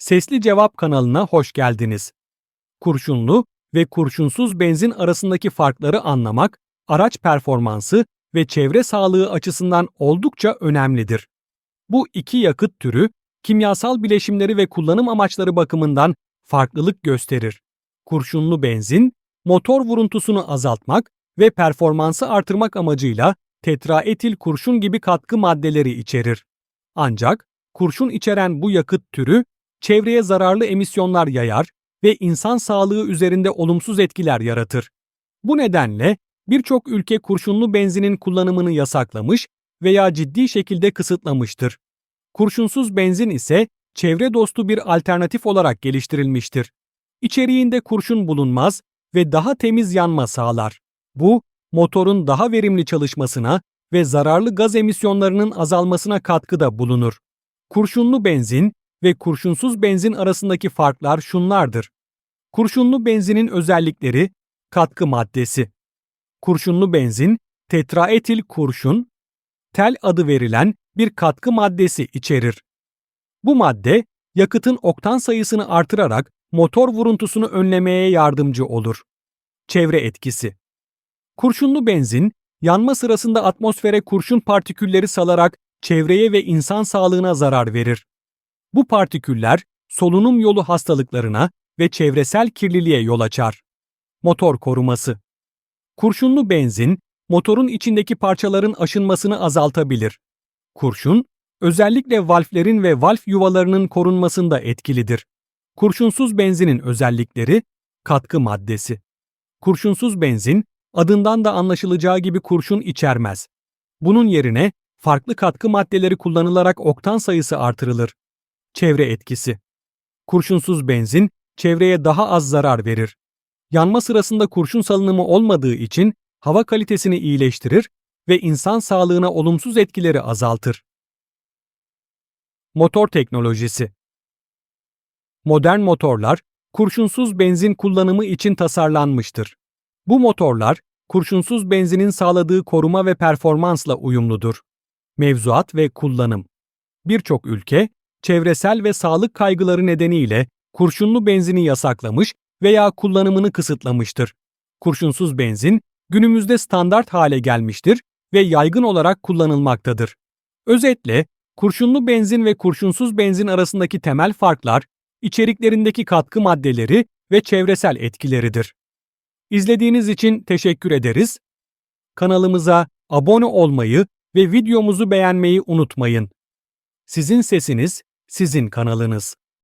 Sesli Cevap kanalına hoş geldiniz. Kurşunlu ve kurşunsuz benzin arasındaki farkları anlamak, araç performansı ve çevre sağlığı açısından oldukça önemlidir. Bu iki yakıt türü, kimyasal bileşimleri ve kullanım amaçları bakımından farklılık gösterir. Kurşunlu benzin, motor vuruntusunu azaltmak ve performansı artırmak amacıyla tetraetil kurşun gibi katkı maddeleri içerir. Ancak kurşun içeren bu yakıt türü çevreye zararlı emisyonlar yayar ve insan sağlığı üzerinde olumsuz etkiler yaratır. Bu nedenle birçok ülke kurşunlu benzinin kullanımını yasaklamış veya ciddi şekilde kısıtlamıştır. Kurşunsuz benzin ise çevre dostu bir alternatif olarak geliştirilmiştir. İçeriğinde kurşun bulunmaz ve daha temiz yanma sağlar. Bu, motorun daha verimli çalışmasına ve zararlı gaz emisyonlarının azalmasına katkıda bulunur. Kurşunlu benzin ve kurşunsuz benzin arasındaki farklar şunlardır. Kurşunlu benzinin özellikleri, katkı maddesi. Kurşunlu benzin, tetraetil kurşun, tel adı verilen bir katkı maddesi içerir. Bu madde, yakıtın oktan sayısını artırarak motor vuruntusunu önlemeye yardımcı olur. Çevre etkisi Kurşunlu benzin, yanma sırasında atmosfere kurşun partikülleri salarak çevreye ve insan sağlığına zarar verir. Bu partiküller solunum yolu hastalıklarına ve çevresel kirliliğe yol açar. Motor koruması Kurşunlu benzin, motorun içindeki parçaların aşınmasını azaltabilir. Kurşun, özellikle valflerin ve valf yuvalarının korunmasında etkilidir. Kurşunsuz benzinin özellikleri, katkı maddesi. Kurşunsuz benzin, adından da anlaşılacağı gibi kurşun içermez. Bunun yerine farklı katkı maddeleri kullanılarak oktan sayısı artırılır. Çevre etkisi. Kurşunsuz benzin çevreye daha az zarar verir. Yanma sırasında kurşun salınımı olmadığı için hava kalitesini iyileştirir ve insan sağlığına olumsuz etkileri azaltır. Motor teknolojisi Modern motorlar kurşunsuz benzin kullanımı için tasarlanmıştır. Bu motorlar kurşunsuz benzinin sağladığı koruma ve performansla uyumludur. Mevzuat ve kullanım Birçok ülke çevresel ve sağlık kaygıları nedeniyle kurşunlu benzini yasaklamış veya kullanımını kısıtlamıştır. Kurşunsuz benzin günümüzde standart hale gelmiştir ve yaygın olarak kullanılmaktadır. Özetle, kurşunlu benzin ve kurşunsuz benzin arasındaki temel farklar, içeriklerindeki katkı maddeleri ve çevresel etkileridir. İzlediğiniz için teşekkür ederiz. Kanalımıza abone olmayı ve videomuzu beğenmeyi unutmayın. Sizin sesiniz, sizin kanalınız.